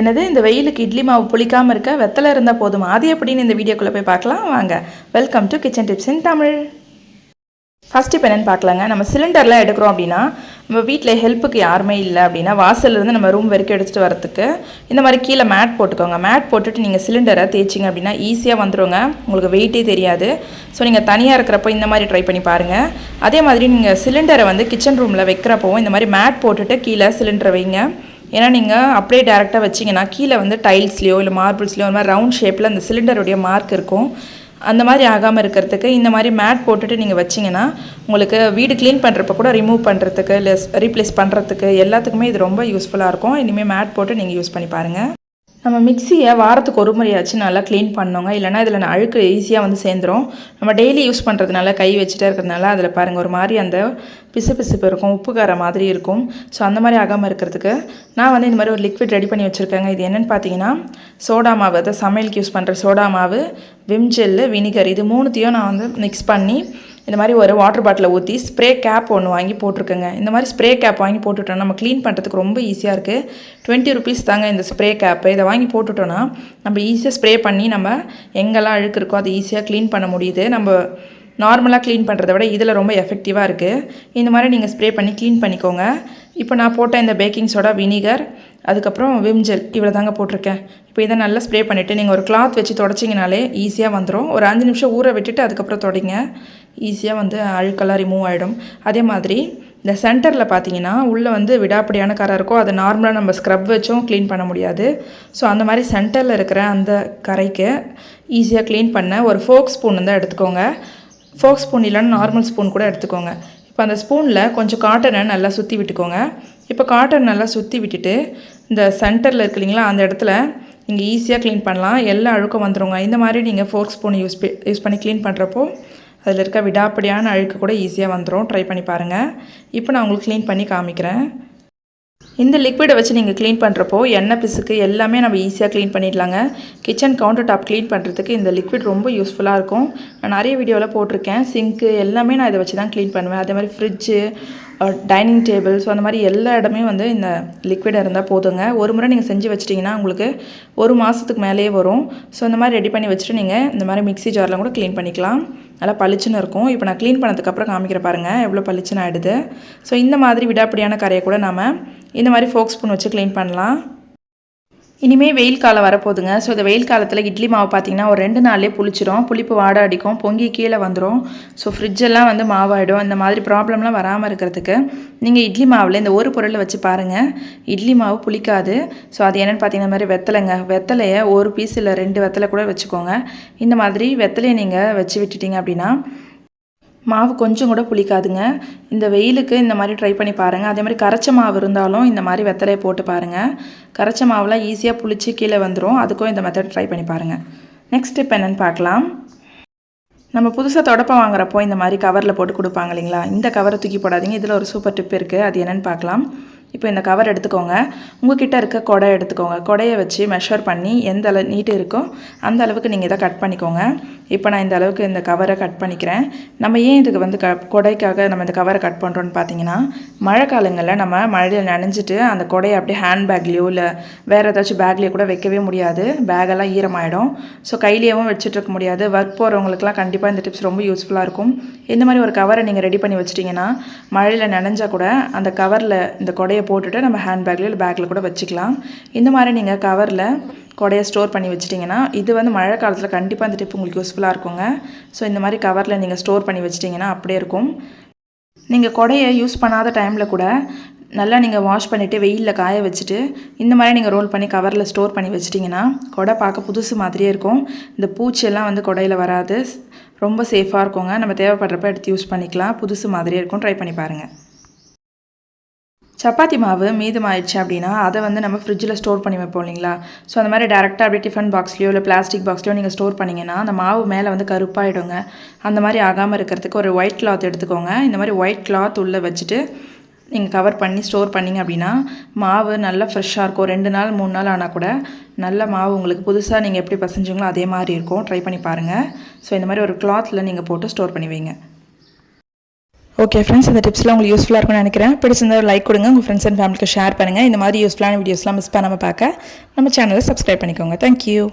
என்னது இந்த வெயிலுக்கு இட்லி மாவு புளிக்காமல் இருக்க வெத்தலை இருந்தால் போதுமா? அது எப்படின்னு இந்த வீடியோக்குள்ளே போய் பார்க்கலாம். வாங்க. Welcome to kitchen tips in Tamil first இப்போ என்னென்னு பார்க்கலாங்க. நம்ம சிலிண்டர்லாம் எடுக்கிறோம் அப்படின்னா நம்ம வீட்டில் ஹெல்ப்புக்கு யாருமே இல்லை அப்படின்னா வாசல்ல இருந்து நம்ம ரூம் வரைக்கும் எடுத்துகிட்டு வரத்துக்கு இந்த மாதிரி கீழே மேட் போட்டுக்கோங்க. மேட் போட்டுட்டு நீங்கள் சிலிண்டரை தேய்ச்சிங்க அப்படின்னா ஈஸியாக வந்துடுங்க உங்களுக்கு வெயிட்டே தெரியாது. ஸோ நீங்கள் தனியாக இருக்கிறப்போ இந்த மாதிரி ட்ரை பண்ணி பாருங்கள் அதே மாதிரி நீங்கள் சிலிண்டரை வந்து கிச்சன் ரூமில் வைக்கிறப்பவும் இந்த மாதிரி மேட் போட்டுட்டு கீழே சிலிண்டரை வைங்க. ஏன்னா நீங்கள் அப்படியே டேரெக்டாக வச்சிங்கன்னா கீழே வந்து டைல்ஸ்லையோ இல்லை மார்பிள்ஸ்லையோ ஒரு மாதிரி ரவுண்ட் ஷேப்பில் அந்த சிலிண்டருடைய மார்க் இருக்கும். அந்த மாதிரி ஆகாமல் இருக்கிறதுக்கு இந்த மாதிரி மேட் போட்டுட்டு நீங்கள் வச்சிங்கன்னா உங்களுக்கு வீடு க்ளீன் பண்ணுறப்ப கூட ரிமூவ் பண்ணுறதுக்கு இல்லை ரீப்ளேஸ் பண்ணுறதுக்கு எல்லாத்துக்குமே இது ரொம்ப யூஸ்ஃபுல்லாக இருக்கும். இனிமேல் மேட் போட்டு நீங்கள் யூஸ் பண்ணி பாருங்கள் நம்ம மிக்சியை வாரத்துக்கு ஒரு முறையாச்சும் நல்லா க்ளீன் பண்ணோங்க. இல்லைனா இதில் அழுக்கு ஈஸியாக வந்து சேர்ந்துரும். நம்ம டெய்லி யூஸ் பண்ணுறதுனால கை வச்சுட்டே இருக்கிறதுனால அதில் பாருங்கள் ஒரு மாதிரி அந்த பிசுபிசுப்பு இருக்கும் உப்பு கார மாதிரி இருக்கும். ஸோ அந்த மாதிரி ஆகாமல் இருக்கிறதுக்கு நான் வந்து இந்த மாதிரி ஒரு லிக்விட் ரெடி பண்ணி வச்சுருக்கேங்க. இது என்னென்னு பார்த்தீங்கன்னா சோடா மாவு அதாவது சமையலுக்கு யூஸ் பண்ணுற சோடா மாவு விம் ஜெல்லு வினிகர் இது மூணுத்தையும் நான் வந்து மிக்ஸ் பண்ணி இந்த மாதிரி ஒரு வாட்டர் பாட்டிலை ஊற்றி ஸ்ப்ரே கேப் ஒன்று வாங்கி போட்டிருக்கேங்க. இந்த மாதிரி ஸ்ப்ரே கேப் வாங்கி போட்டுட்டோம் நம்ம க்ளீன் பண்ணுறதுக்கு ரொம்ப ஈஸியாக இருக்குது டுவெண்ட்டி ருபீஸ் தாங்க இந்த ஸ்ப்ரே கேப்பு இதை வாங்கி போட்டுட்டோன்னா நம்ம ஈஸியாக ஸ்ப்ரே பண்ணி நம்ம எங்கெல்லாம் அழுக்கு இருக்கோ அதை ஈஸியாக க்ளீன் பண்ண முடியுது. நம்ம நார்மலாக க்ளீன் பண்ணுறத விட இதில் ரொம்ப எஃபெக்டிவாக இருக்குது இந்த மாதிரி நீங்கள் ஸ்ப்ரே பண்ணி க்ளீன் பண்ணிக்கோங்க. இப்போ நான் போட்ட இந்த பேக்கிங் சோடா வினிகர் அதுக்கப்புறம் விம்ஜெல் இவ்வளோ தாங்க போட்டிருக்கேன். இப்போ இதை நல்லா ஸ்ப்ரே பண்ணிவிட்டு நீங்கள் ஒரு கிளாத் வச்சு தொடச்சிங்கனாலே ஈஸியாக வந்துடும் ஒரு அஞ்சு நிமிஷம் ஊற விட்டுட்டு அதுக்கப்புறம் தொடங்க. ஈஸியாக வந்து அழுக்கெல்லாம் ரிமூவ் ஆகிடும் அதே மாதிரி இந்த சென்டரில் பார்த்தீங்கன்னா உள்ளே வந்து விடாப்படியான கரை இருக்கும். அதை நார்மலாக நம்ம ஸ்க்ரப் வச்சும் க்ளீன் பண்ண முடியாது. ஸோ அந்த மாதிரி சென்டரில் இருக்கிற அந்த கரைக்கு ஈஸியாக க்ளீன் பண்ண ஒரு ஃபோக் ஸ்பூன் தான் எடுத்துக்கோங்க. ஃபோக் ஸ்பூன் இல்லைன்னா நார்மல் ஸ்பூன் கூட எடுத்துக்கோங்க. இப்போ அந்த ஸ்பூனில் கொஞ்சம் காட்டனை நல்லா சுற்றி விட்டுக்கோங்க. இப்போ காட்டன் நல்லா சுற்றி விட்டுட்டு இந்த சென்டரில் இருக்கு இல்லைங்களா அந்த இடத்துல நீங்கள் ஈஸியாக க்ளீன் பண்ணலாம். எல்லா அழுக்கும் வந்துடுங்க இந்த மாதிரி நீங்கள் ஃபோக் ஸ்பூன் யூஸ் யூஸ் பண்ணி க்ளீன் பண்ணுறப்போ அதில் இருக்க விடாப்படியான அழுக்கு கூட ஈஸியாக வந்துடும் ட்ரை பண்ணி பாருங்கள் இப்போ நான் உங்களுக்கு க்ளீன் பண்ணி காமிக்கிறேன். இந்த லிக்விடை வச்சு நீங்கள் க்ளீன் பண்ணுறப்போ எண்ணெய் பிசுக்கு எல்லாமே நம்ம ஈஸியாக க்ளீன் பண்ணிடலாங்க. கிச்சன் கவுண்டர் டாப் க்ளீன் பண்ணுறதுக்கு இந்த லிக்விட் ரொம்ப யூஸ்ஃபுல்லாக இருக்கும். நான் நிறைய வீடியோவில் போட்டிருக்கேன். சிங்க்கு எல்லாமே நான் இதை வச்சு தான் க்ளீன் பண்ணுவேன். அதே மாதிரி ஃப்ரிட்ஜு டைனிங் டேபிள் ஸோ அந்த மாதிரி எல்லா இடமே வந்து இந்த லிக்விட் இருந்தால் போதுங்க. ஒரு முறை நீங்கள் செஞ்சு வச்சிட்டிங்கன்னா உங்களுக்கு ஒரு மாதத்துக்கு மேலேயே வரும். ஸோ இந்த மாதிரி ரெடி பண்ணி வச்சுட்டு நீங்கள் இந்த மாதிரி மிக்ஸி ஜாரில் கூட க்ளீன் பண்ணிக்கலாம். நல்லா பளிச்சுன்னு இருக்கும். இப்போ நான் க்ளீன் பண்ணதுக்கப்புறம் காமிக்கிற பாருங்கள் எவ்வளோ பளிச்சுன்னு ஆகிடுது ஸோ இந்த மாதிரி விடாப்படியான கரையை கூட நாம் இந்த மாதிரி ஃபோக் ஸ்பூன் வச்சு க்ளீன் பண்ணலாம். இனிமேல் வெயில் காலம் வரப்போகுதுங்க. ஸோ இந்த வெயில் காலத்தில் இட்லி மாவு பார்த்தீங்கன்னா ஒரு ரெண்டு நாள்லேயே புளிச்சிரும். புளிப்பு வாடை அடிக்கும். பொங்கி கீழே வந்துடும் ஸோ ஃப்ரிட்ஜெல்லாம் வந்து மாவாயிடும். இந்த மாதிரி ப்ராப்ளம்லாம் வராமல் இருக்கிறதுக்கு நீங்கள் இட்லி மாவில் இந்த ஒரு பொருளை வச்சு பாருங்கள் இட்லி மாவு புளிக்காது. ஸோ அது என்னென்னு பார்த்தீங்கன்னா மாதிரி வெத்தலைங்க. வெத்தலையை ஒரு பீஸ் இல்லை ரெண்டு வெத்தலை கூட வச்சுக்கோங்க. இந்த மாதிரி வெத்தலையை நீங்கள் வச்சு விட்டுட்டிங்க அப்படின்னா மாவு கொஞ்சம் கூட புளிக்காதுங்க. இந்த வெயிலுக்கு இந்த மாதிரி ட்ரை பண்ணி பாருங்கள் அதே மாதிரி கரைச்ச மாவு இருந்தாலும் இந்த மாதிரி வெத்தலையை போட்டு பாருங்கள் கரைச்ச மாவுலாம் ஈஸியாக புளிச்சு கீழே வந்துடும் அதுக்கும் இந்த மெத்தட் ட்ரை பண்ணி பாருங்கள் நெக்ஸ்ட் ஸ்டெப் என்னென்னு பார்க்கலாம். நம்ம புதுசாக தொடப்பம் வாங்குறப்போ இந்த மாதிரி கவரில் போட்டு கொடுப்பாங்க இல்லைங்களா? இந்த கவரை தூக்கி போடாதீங்க. இதில் ஒரு சூப்பர் டிப் இருக்குது அது என்னென்னு பார்க்கலாம். இப்போ இந்த கவர் எடுத்துக்கோங்க. உங்ககிட்ட இருக்க கொடை எடுத்துக்கோங்க. கொடையை வச்சு மெஷர் பண்ணி எந்த அளவு நீட்டு இருக்கோ அந்த அளவுக்கு நீங்கள் இதை கட் பண்ணிக்கோங்க. இப்போ நான் இந்த அளவுக்கு இந்த கவரை கட் பண்ணிக்கிறேன். நம்ம ஏன் இதுக்கு வந்து க கொடைக்காக நம்ம இந்த கவரை கட் பண்ணுறோன்னு பார்த்தீங்கன்னா மழை காலங்களில் நம்ம மழையில் நனைஞ்சிட்டு அந்த கொடையை அப்படியே ஹேண்ட் பேக்லேயோ இல்லை வேறு ஏதாச்சும் பேக்லேயோ கூட வைக்கவே முடியாது. பேகெல்லாம் ஈரமாயிடும். ஸோ கையிலேயும் வச்சுட்டு இருக்க முடியாது. ஒர்க் போகிறவங்களுக்குலாம் கண்டிப்பாக இந்த டிப்ஸ் ரொம்ப யூஸ்ஃபுல்லாக இருக்கும். இந்த மாதிரி ஒரு கவரை நீங்கள் ரெடி பண்ணி வச்சிட்டிங்கன்னா மழையில் நனைஞ்சால் கூட அந்த கவரில் இந்த கொடையை போட்டுட்டு நம்ம ஹேண்ட் பேக்லேயோ இல்லை பேக்கில் கூட வச்சுக்கலாம். இந்த மாதிரி நீங்கள் கவரில் கொடையை ஸ்டோர் பண்ணி வச்சிட்டிங்கன்னா இது வந்து மழை காலத்தில் கண்டிப்பாக அந்த டிப் உங்களுக்கு யூஸ்ஃபுல்லாக இருக்குங்க. ஸோ இந்த மாதிரி கவரில் நீங்கள் ஸ்டோர் பண்ணி வச்சிட்டிங்கன்னா அப்படியே இருக்கும். நீங்கள் கொடையை யூஸ் பண்ணாத டைமில் கூட நல்லா நீங்கள் வாஷ் பண்ணிவிட்டு வெயிலில் காய வச்சுட்டு இந்த மாதிரி நீங்கள் ரோல் பண்ணி கவரில் ஸ்டோர் பண்ணி வச்சிட்டிங்கன்னா கொடை பார்க்க புதுசு மாதிரியே இருக்கும். இந்த பூச்சியெல்லாம் வந்து கொடையில் வராது. ரொம்ப சேஃபாக இருக்குங்க. நம்ம தேவைப்படுறப்ப எடுத்து யூஸ் பண்ணிக்கலாம். புதுசு மாதிரியே இருக்கும். ட்ரை பண்ணி பாருங்கள் சப்பாத்தி மாவு மீதமாயிடுச்சு அப்படின்னா அதை வந்து நம்ம ஃப்ரிட்ஜில் ஸ்டோர் பண்ணி வைப்போம் இல்லைங்களா? ஸோ அந்த மாதிரி டேரெக்டாக அப்படியே டிஃபன் பாக்ஸ்லையோ இல்லை பிளாஸ்டிக் பாக்ஸ்லையோ நீங்கள் ஸ்டோர் பண்ணிங்கன்னா அந்த மாவு மேலே வந்து கருப்பாயிடுங்க. அந்த மாதிரி ஆகாமல் இருக்கிறதுக்கு ஒரு ஒயிட் கிளாத் எடுத்துக்கோங்க. இந்த மாதிரி ஒயிட் கிளாத் உள்ளே வச்சுட்டு நீங்கள் கவர் பண்ணி ஸ்டோர் பண்ணிங்க அப்படின்னா மாவு நல்லா ஃப்ரெஷ்ஷாக இருக்கும். ரெண்டு நாள் மூணு நாள் ஆனால் கூட நல்ல மாவு உங்களுக்கு புதுசாக நீங்கள் எப்படி பசஞ்சிங்களோ அதே மாதிரி இருக்கும். ட்ரை பண்ணி பாருங்கள் ஸோ இந்த மாதிரி ஒரு கிளாத்தில் நீங்கள் போட்டு ஸ்டோர் பண்ணி வைங்க. ஓகே ஃப்ரெண்ட்ஸ் இந்த டிப்ஸ்லாம் உங்களுக்கு யூஸ்ஃபுல்லாக இருக்கும்னு நினைக்கிறேன். பிடிச்சிருந்தா லைக் கொடுங்க. உங்கள் ஃப்ரெண்ட்ஸ் அண்ட் ஃபேமிலிக்கு ஷேர் பண்ணுங்கள் இந்த மாதிரி யூஸ்ஃபுல்லான வீடியோஸ்லாம் மிஸ் பண்ணாமல் பார்க்க நம்ம சேனலை சப்ஸ்கிரைப் பண்ணிக்கோங்க. தேங்க்யூ